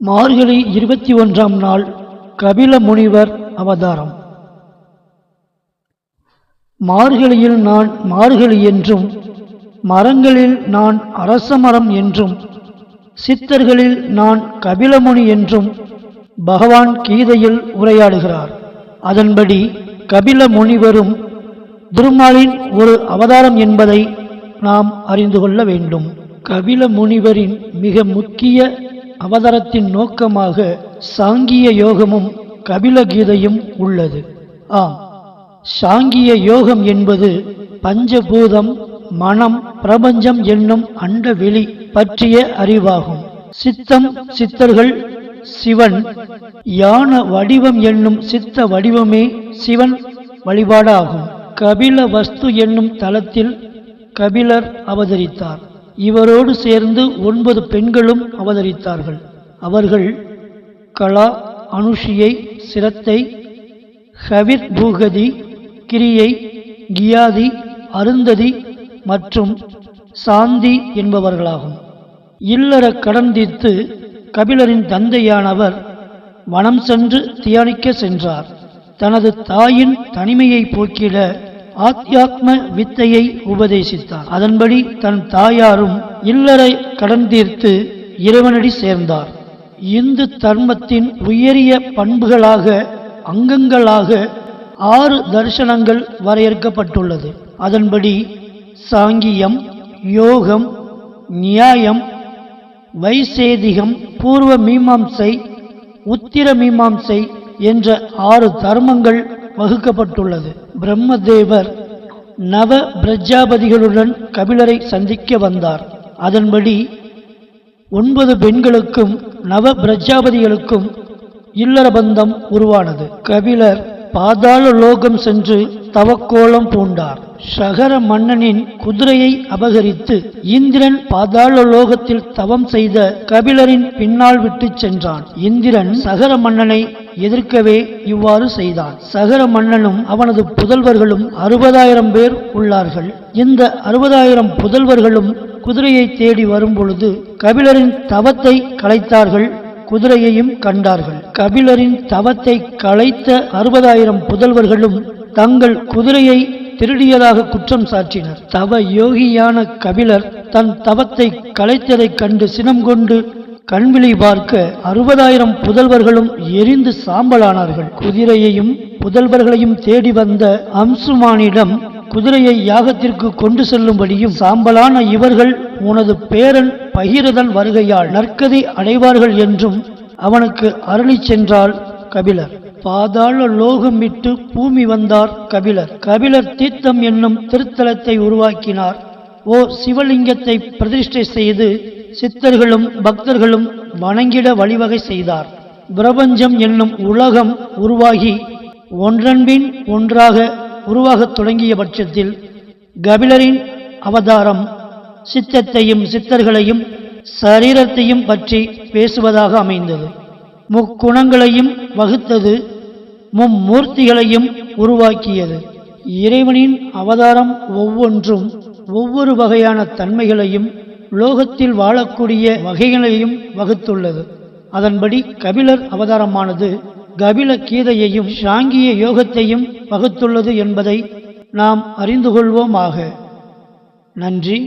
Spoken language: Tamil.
மார்கழி இருபத்தி ஒன்றாம் நாள் கபில முனிவர் அவதாரம். மார்கழியில் நான் மார்கழி என்றும் மரங்களில் நான் அரச மரம் என்றும் சித்தர்களில் நான் கபிலமுனி என்றும் பகவான் கீதையில் உரையாடுகிறார். அதன்படி கபில முனிவரும் திருமாலின் ஒரு அவதாரம் என்பதை நாம் அறிந்து கொள்ள வேண்டும். கபில முனிவரின் மிக முக்கிய அவதாரத்தின் நோக்கமாக சாங்கிய யோகமும் கபில கீதையும் உள்ளது. ஆம். சாங்கிய யோகம் என்பது பஞ்சபூதம் மனம் பிரபஞ்சம் என்னும் அண்டவெளி பற்றிய அறிவாகும். சித்தம் சித்தர்கள் சிவன் யான வடிவம் என்னும் சித்த வடிவமே சிவன் வழிபாடாகும். கபில வஸ்து என்னும் தலத்தில் கபிலர் அவதரித்தார். இவரோடு சேர்ந்து ஒன்பது பெண்களும் அவதரித்தார்கள். அவர்கள் கலா அனுஷியை சிரத்தை ஹவிர் பூகதி கிரியை கியாதி அருந்ததி மற்றும் சாந்தி என்பவர்களாகும். இல்லற கடன் தீர்த்து கபிலரின் தந்தையானவர் வனம் சென்று தியானிக்க சென்றார். தனது தாயின் தனிமையை போக்கிட ஆத்தியாத்ம வித்தையை உபதேசித்தார். அதன்படி தன் தாயாரும் இல்லறை கடன் தீர்த்து இறைவனடி சேர்ந்தார். இந்து தர்மத்தின் உயரிய பண்புகளாக அங்கங்களாக ஆறு தரிசனங்கள் வரையறுக்கப்பட்டுள்ளது. அதன்படி சாங்கியம் யோகம் நியாயம் வைசேதிகம் பூர்வ மீமாம்சை உத்திர மீமாம்சை என்ற ஆறு தர்மங்கள் வகுக்கப்பட்டுள்ளது. பிரம்மதேவர் நவ பிரஜாபதிகளுடன் கபிலரை சந்திக்க வந்தார். அதன்படி ஒன்பது பெண்களுக்கும் நவ பிரஜாபதிகளுக்கும் இல்லற பந்தம் உருவானது. கபிலர் பாதாள லோகம் சென்று தவக்கோலம் பூண்டார். சகர மன்னனின் குதிரையை அபகரித்து இந்திரன் பாதாள லோகத்தில் தவம் செய்த கபிலரின் பின்னால் விட்டுச் சென்றான். இந்திரன் சகர மன்னனை எதிர்க்கவே இவ்வாறு செய்தான். சகர மன்னனும் அவனது புதல்வர்களும் அறுபதாயிரம் பேர் உள்ளார்கள். இந்த அறுபதாயிரம் புதல்வர்களும் குதிரையை தேடி வரும்பொழுது கபிலரின் தவத்தை கலைத்தார்கள் குதிரையையும் கண்டார்கள். கபிலரின் தவத்தை கலைத்த அறுபதாயிரம் புதல்வர்களும் தங்கள் குதிரையை திருடியதாக குற்றம் சாற்றினர். தவ யோகியான கபிலர் தன் தவத்தை கலைத்ததைக் கண்டு சினம் கொண்டு கண்விழி பார்க்க அறுபதாயிரம் புதல்வர்களும் எரிந்து சாம்பலானார்கள். குதிரையையும் புதல்வர்களையும் தேடி வந்த அம்சுமானிடம் குதிரையை யாகத்திற்கு கொண்டு செல்லும்படியும் சாம்பலான இவர்கள் உனது பேரன் பகிரதன் வருகையால் நற்கதி அடைவார்கள் என்றும் அவனுக்கு அருளி சென்றாள் கபிலர். பாதாள லோகம் விட்டு பூமி வந்தார் கபிலர். கபிலர் தீர்த்தம் என்னும் திருத்தலத்தை உருவாக்கினார். ஓர் சிவலிங்கத்தை பிரதிஷ்டை செய்து சித்தர்களும் பக்தர்களும் வணங்கிட வழிவகை செய்தார். பிரபஞ்சம் என்னும் உலகம் உருவாகி ஒன்றன்பின் ஒன்றாக உருவாகத் தொடங்கிய பட்சத்தில் கபிலரின் அவதாரம் சித்தத்தையும் சித்தர்களையும் சரீரத்தையும் பற்றி பேசுவதாக அமைந்தது. முக்குணங்களையும் வகுத்தது மும்மூர்த்திகளையும் உருவாக்கியது. இறைவனின் அவதாரம் ஒவ்வொன்றும் ஒவ்வொரு வகையான தன்மைகளையும் உலோகத்தில் வாழக்கூடிய வகைகளையும் வகுத்துள்ளது. அதன்படி கபிலர் அவதாரமானது கபில கீதையையும் சாங்கிய யோகத்தையும் வகுத்துள்ளது என்பதை நாம் அறிந்து கொள்வோமாக. நன்றி.